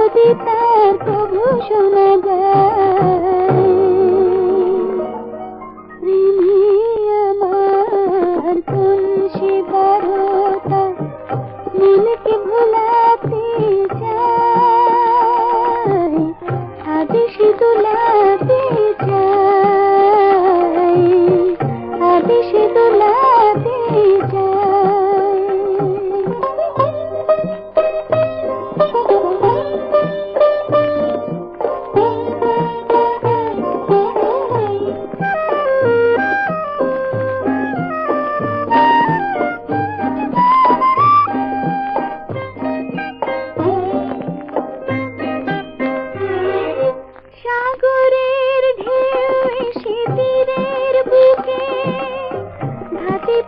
যদি তার প্রভু শোনা যায় প্রেমী আমার কোন সে বারোটা মনকে ভোলাতে চায়, আজ সে দোলাতে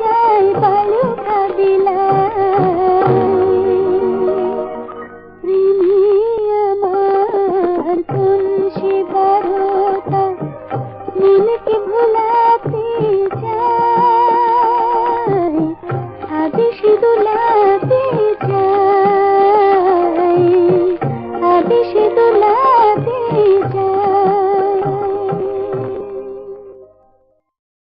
যায় বালুকা প্রেমী আমার কোন সে বারতা নীলকে ভুলাতে যায় আজ সে